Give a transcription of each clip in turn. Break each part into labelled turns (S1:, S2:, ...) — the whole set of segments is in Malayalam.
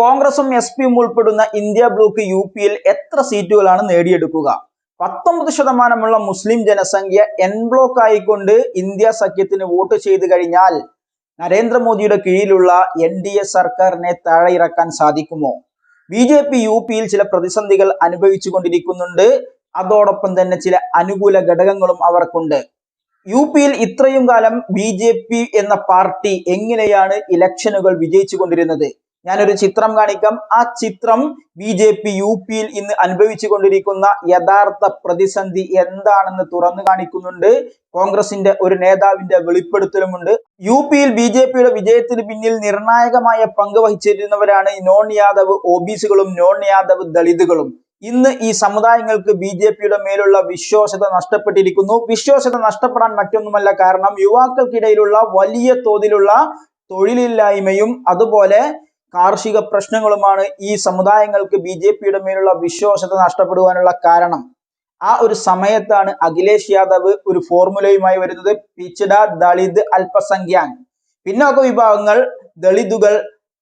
S1: കോൺഗ്രസും എസ് പിയും ഉൾപ്പെടുന്ന ഇന്ത്യ ബ്ലോക്ക് യു പിയിൽ എത്ര സീറ്റുകളാണ് നേടിയെടുക്കുക? പത്തൊമ്പത് ശതമാനമുള്ള മുസ്ലിം ജനസംഖ്യ എൻ ബ്ലോക്ക് ആയിക്കൊണ്ട് ഇന്ത്യ സഖ്യത്തിന് വോട്ട് ചെയ്തു കഴിഞ്ഞാൽ നരേന്ദ്രമോദിയുടെ കീഴിലുള്ള എൻ ഡി എ സർക്കാരിനെ താഴെയിറക്കാൻ സാധിക്കുമോ? ബി ജെ പി യു പിയിൽ ചില പ്രതിസന്ധികൾ അനുഭവിച്ചു കൊണ്ടിരിക്കുന്നുണ്ട് അതോടൊപ്പം തന്നെ ചില അനുകൂല ഘടകങ്ങളും അവർക്കുണ്ട്. യു പിയിൽ ഇത്രയും കാലം ബി ജെ പി എന്ന പാർട്ടി എങ്ങനെയാണ് ഇലക്ഷനുകൾ വിജയിച്ചു കൊണ്ടിരുന്നത് ഞാനൊരു ചിത്രം കാണിക്കാം. ആ ചിത്രം ബി ജെ പി യു പിയിൽ ഇന്ന് അനുഭവിച്ചു കൊണ്ടിരിക്കുന്ന യഥാർത്ഥ പ്രതിസന്ധി എന്താണെന്ന് തുറന്നു കാണിക്കുന്നുണ്ട്. കോൺഗ്രസിന്റെ ഒരു നേതാവിന്റെ വെളിപ്പെടുത്തലുമുണ്ട്. യു പിയിൽ ബി ജെ പിയുടെ വിജയത്തിന് പിന്നിൽ നിർണായകമായ പങ്ക് വഹിച്ചിരുന്നവരാണ് നോൺ യാദവ് ഒ ബി സികളും നോൺ യാദവ് ദളിതുകളും. ഇന്ന് ഈ സമുദായങ്ങൾക്ക് ബി ജെ പിയുടെ മേലുള്ള വിശ്വാസത നഷ്ടപ്പെട്ടിരിക്കുന്നു. വിശ്വാസത നഷ്ടപ്പെടാൻ മറ്റൊന്നുമല്ല കാരണം യുവാക്കൾക്കിടയിലുള്ള വലിയ തോതിലുള്ള തൊഴിലില്ലായ്മയും അതുപോലെ കാർഷിക പ്രശ്നങ്ങളുമാണ് ഈ സമുദായങ്ങൾക്ക് ബി ജെ പിയുടെ മേലുള്ള വിശ്വാസത നഷ്ടപ്പെടുവാനുള്ള കാരണം. ആ ഒരു സമയത്താണ് അഖിലേഷ് യാദവ് ഒരു ഫോർമുലയുമായി വരുന്നത്. പിച്ചഡ ദളിത് അല്പസംഖ്യാൻ. പിന്നോക്ക വിഭാഗങ്ങൾ ദളിതുകൾ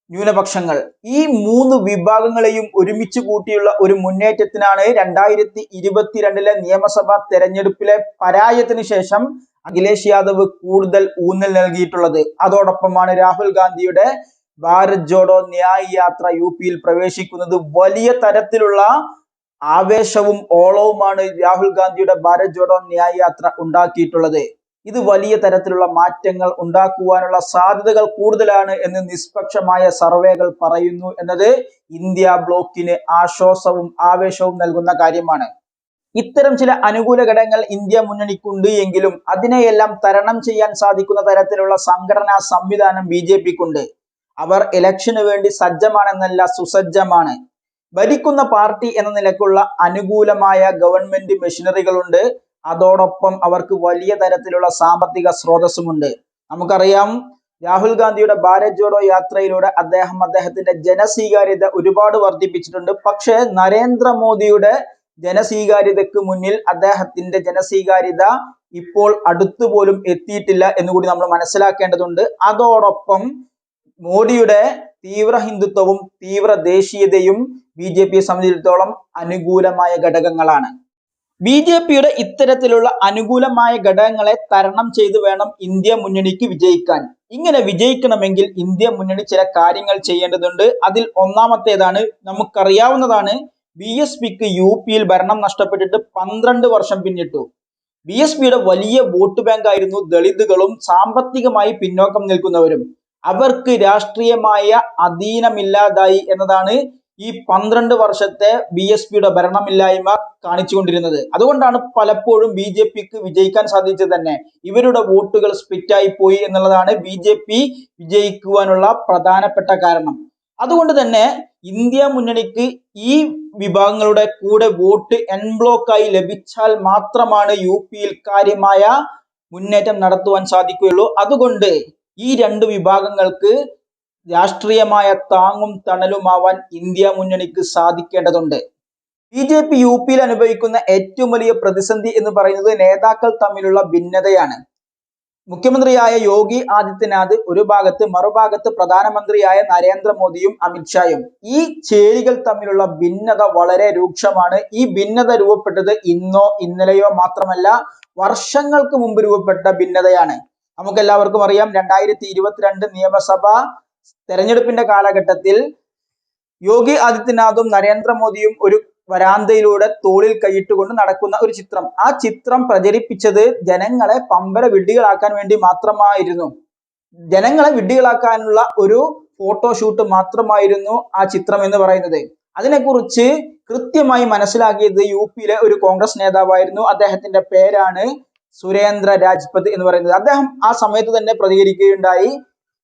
S1: ന്യൂനപക്ഷങ്ങൾ. ഈ മൂന്ന് വിഭാഗങ്ങളെയും ഒരുമിച്ച് കൂട്ടിയുള്ള ഒരു മുന്നേറ്റത്തിനാണ് രണ്ടായിരത്തി ഇരുപത്തിരണ്ടിലെ നിയമസഭാ തെരഞ്ഞെടുപ്പിലെ പരാജയത്തിന് ശേഷം അഖിലേഷ് യാദവ് കൂടുതൽ ഊന്നൽ നൽകിയിട്ടുള്ളത്. അതോടൊപ്പമാണ് രാഹുൽ ഗാന്ധിയുടെ ഭാരത് ജോഡോ ന്യായ് യാത്ര യു പിയിൽ പ്രവേശിക്കുന്നത് വലിയ തരത്തിലുള്ള ആവേശവും ഓളവുമാണ് രാഹുൽ ഗാന്ധിയുടെ ഭാരത് ജോഡോ ന്യായ് യാത്ര ഉണ്ടാക്കിയിട്ടുള്ളത്. ഇത് വലിയ തരത്തിലുള്ള മാറ്റങ്ങൾ ഉണ്ടാക്കുവാനുള്ള സാധ്യതകൾ കൂടുതലാണ് എന്ന് നിഷ്പക്ഷമായ സർവേകൾ പറയുന്നു എന്നത് ഇന്ത്യ ബ്ലോക്കിന് ആശ്വാസവും ആവേശവും നൽകുന്ന കാര്യമാണ്. ഇത്തരം ചില അനുകൂല ഘടകങ്ങൾ ഇന്ത്യ മുന്നണിക്കുണ്ട് എങ്കിലും അതിനെയെല്ലാം തരണം ചെയ്യാൻ സാധിക്കുന്ന തരത്തിലുള്ള സംഘടനാ സംവിധാനം ബി ജെ പിക്കുണ്ട്. അവർ ഇലക്ഷന് വേണ്ടി സജ്ജമാണെന്നല്ല സുസജ്ജമാണ്. ഭരിക്കുന്ന പാർട്ടി എന്ന നിലക്കുള്ള അനുകൂലമായ ഗവൺമെന്റ് മെഷീനറികളുണ്ട്. അതോടൊപ്പം അവർക്ക് വലിയ തരത്തിലുള്ള സാമ്പത്തിക സ്രോതസ്സുമുണ്ട്. നമുക്കറിയാം രാഹുൽ ഗാന്ധിയുടെ ഭാരത് ജോഡോ യാത്രയിലൂടെ അദ്ദേഹം അദ്ദേഹത്തിന്റെ ജനസ്വീകാര്യത ഒരുപാട് വർദ്ധിപ്പിച്ചിട്ടുണ്ട്. പക്ഷേ നരേന്ദ്രമോദിയുടെ ജനസ്വീകാര്യതയ്ക്ക് മുന്നിൽ അദ്ദേഹത്തിന്റെ ജനസ്വീകാര്യത ഇപ്പോൾ അടുത്തുപോലും എത്തിയിട്ടില്ല എന്നുകൂടി നമ്മൾ മനസ്സിലാക്കേണ്ടതുണ്ട്. അതോടൊപ്പം മോഡിയുടെ തീവ്ര ഹിന്ദുത്വവും തീവ്ര ദേശീയതയും ബി ജെ പിയെ സംബന്ധിച്ചിടത്തോളം അനുകൂലമായ ഘടകങ്ങളാണ്. ബി ജെ പിയുടെ ഇത്തരത്തിലുള്ള അനുകൂലമായ ഘടകങ്ങളെ തരണം ചെയ്തു വേണം ഇന്ത്യ മുന്നണിക്ക് വിജയിക്കാൻ. ഇങ്ങനെ വിജയിക്കണമെങ്കിൽ ഇന്ത്യ മുന്നണി ചില കാര്യങ്ങൾ ചെയ്യേണ്ടതുണ്ട്. അതിൽ ഒന്നാമത്തേതാണ് നമുക്കറിയാവുന്നതാണ് ബി എസ് പിക്ക് യു പിയിൽ ഭരണം നഷ്ടപ്പെട്ടിട്ട് പന്ത്രണ്ട് വർഷം പിന്നിട്ടു. ബി എസ് പിയുടെ വലിയ വോട്ട് ബാങ്ക് ആയിരുന്നു ദളിതുകളും സാമ്പത്തികമായി പിന്നോക്കം നിൽക്കുന്നവരും. അവർക്ക് രാഷ്ട്രീയമായ അധീനമില്ലാതായി എന്നതാണ് ഈ പന്ത്രണ്ട് വർഷത്തെ ബി എസ് പിയുടെ ഭരണമില്ലായ്മ കാണിച്ചുകൊണ്ടിരുന്നത്. അതുകൊണ്ടാണ് പലപ്പോഴും ബി ജെ പിക്ക് വിജയിക്കാൻ സാധിച്ചത് തന്നെ. ഇവരുടെ വോട്ടുകൾ സ്പിറ്റായി പോയി എന്നുള്ളതാണ് ബി ജെ പി വിജയിക്കുവാനുള്ള പ്രധാനപ്പെട്ട കാരണം. അതുകൊണ്ട് തന്നെ ഇന്ത്യ മുന്നണിക്ക് ഈ വിഭാഗങ്ങളുടെ കൂടെ വോട്ട് എൻബ്ലോക്കായി ലഭിച്ചാൽ മാത്രമാണ് യു പിയിൽ കാര്യമായ മുന്നേറ്റം നടത്തുവാൻ സാധിക്കുകയുള്ളൂ. അതുകൊണ്ട് ഈ രണ്ട് വിഭാഗങ്ങൾക്ക് രാഷ്ട്രീയമായ താങ്ങും തണലുമാവാൻ ഇന്ത്യ മുന്നണിക്ക് സാധിക്കേണ്ടതുണ്ട്. ബി ജെ പി യു പിയിൽ അനുഭവിക്കുന്ന ഏറ്റവും വലിയ പ്രതിസന്ധി എന്ന് പറയുന്നത് നേതാക്കൾ തമ്മിലുള്ള ഭിന്നതയാണ്. മുഖ്യമന്ത്രിയായ യോഗി ആദിത്യനാഥ് ഒരു ഭാഗത്ത് മറുഭാഗത്ത് പ്രധാനമന്ത്രിയായ നരേന്ദ്രമോദിയും അമിത്ഷായും ഈ ചേരികൾ തമ്മിലുള്ള ഭിന്നത വളരെ രൂക്ഷമാണ്. ഈ ഭിന്നത രൂപപ്പെട്ടത് ഇന്നോ ഇന്നലെയോ മാത്രമല്ല വർഷങ്ങൾക്ക് മുമ്പ് രൂപപ്പെട്ട ഭിന്നതയാണ്. നമുക്ക് എല്ലാവർക്കും അറിയാം രണ്ടായിരത്തി ഇരുപത്തിരണ്ട് നിയമസഭ തെരഞ്ഞെടുപ്പിന്റെ കാലഘട്ടത്തിൽ യോഗി ആദിത്യനാഥും നരേന്ദ്രമോദിയും ഒരു വരാന്തയിലൂടെ തോളിൽ കൈയിട്ടുകൊണ്ട് നടക്കുന്ന ഒരു ചിത്രം. ആ ചിത്രം പ്രചരിപ്പിച്ചത് ജനങ്ങളെ പമ്പര വിഡ്ഢികളാക്കാൻ വേണ്ടി മാത്രമായിരുന്നു. ജനങ്ങളെ വിഡ്ഢികളാക്കാനുള്ള ഒരു ഫോട്ടോഷൂട്ട് മാത്രമായിരുന്നു ആ ചിത്രം എന്ന് പറയുന്നത്. അതിനെക്കുറിച്ച് കൃത്യമായി മനസ്സിലാക്കിയത് യു പിയിലെ ഒരു കോൺഗ്രസ് നേതാവായിരുന്നു. അദ്ദേഹത്തിന്റെ പേരാണ് സുരേന്ദ്ര രാജ്പത് എന്ന് പറയുന്നത്. അദ്ദേഹം ആ സമയത്ത് തന്നെ പ്രതികരിക്കുകയുണ്ടായി.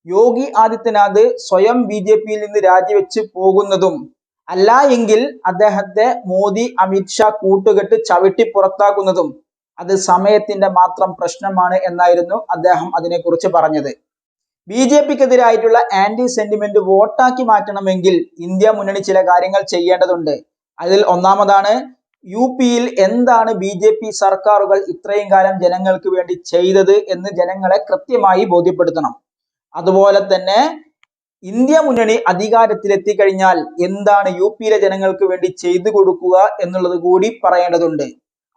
S1: യോഗി ആദിത്യനാഥ് സ്വയം ബി ജെ പിയിൽ നിന്ന് രാജിവെച്ച് പോകുന്നതും അല്ല എങ്കിൽ അദ്ദേഹത്തെ മോദി അമിത്ഷാ കൂട്ടുകെട്ട് ചവിട്ടി പുറത്താക്കുന്നതും അത് സമയത്തിന്റെ മാത്രം പ്രശ്നമാണ് എന്നായിരുന്നു അദ്ദേഹം അതിനെക്കുറിച്ച് പറഞ്ഞത്. ബി ജെ പിക്കെതിരായിട്ടുള്ള ആന്റി സെന്റിമെന്റ് വോട്ടാക്കി മാറ്റണമെങ്കിൽ ഇന്ത്യ മുന്നണി ചില കാര്യങ്ങൾ ചെയ്യേണ്ടതുണ്ട്. അതിൽ ഒന്നാമതാണ് യു പിയിൽ എന്താണ് ബി ജെ പി സർക്കാരുകൾ ഇത്രയും കാലം ജനങ്ങൾക്ക് വേണ്ടി ചെയ്തത് എന്ന് ജനങ്ങളെ കൃത്യമായി ബോധ്യപ്പെടുത്തണം. അതുപോലെ തന്നെ ഇന്ത്യ മുന്നണി അധികാരത്തിലെത്തി കഴിഞ്ഞാൽ എന്താണ് യു പിയിലെ ജനങ്ങൾക്ക് വേണ്ടി ചെയ്തു കൊടുക്കുക എന്നുള്ളത് കൂടി പറയേണ്ടതുണ്ട്.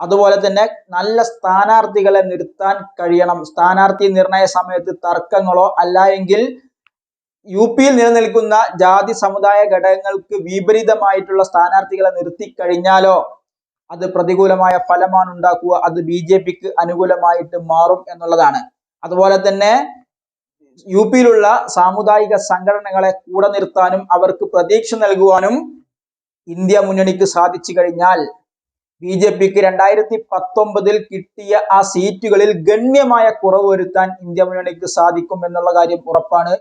S1: അതുപോലെ തന്നെ നല്ല സ്ഥാനാർത്ഥികളെ നിർത്താൻ കഴിയണം. സ്ഥാനാർത്ഥി നിർണയ സമയത്ത് തർക്കങ്ങളോ അല്ല എങ്കിൽ യു പിയിൽ നിലനിൽക്കുന്ന ജാതി സമുദായ ഘടകങ്ങൾക്ക് വിപരീതമായിട്ടുള്ള സ്ഥാനാർത്ഥികളെ നിർത്തി കഴിഞ്ഞാലോ അത് പ്രതികൂലമായ ഫലമാണ് ഉണ്ടാക്കുക അത് ബി ജെ പിക്ക് അനുകൂലമായിട്ട് മാറും എന്നുള്ളതാണ്. അതുപോലെ തന്നെ യു പിയിലുള്ള സാമുദായിക സംഘടനകളെ കൂടെ നിർത്താനും അവർക്ക് പ്രതീക്ഷ നൽകുവാനും ഇന്ത്യ മുന്നണിക്ക് സാധിച്ചു കഴിഞ്ഞാൽ ബി ജെ പിക്ക് രണ്ടായിരത്തി പത്തൊമ്പതിൽ കിട്ടിയ ആ സീറ്റുകളിൽ ഗണ്യമായ കുറവ് വരുത്താൻ ഇന്ത്യ മുന്നണിക്ക് സാധിക്കും എന്നുള്ള കാര്യം ഉറപ്പാണ്.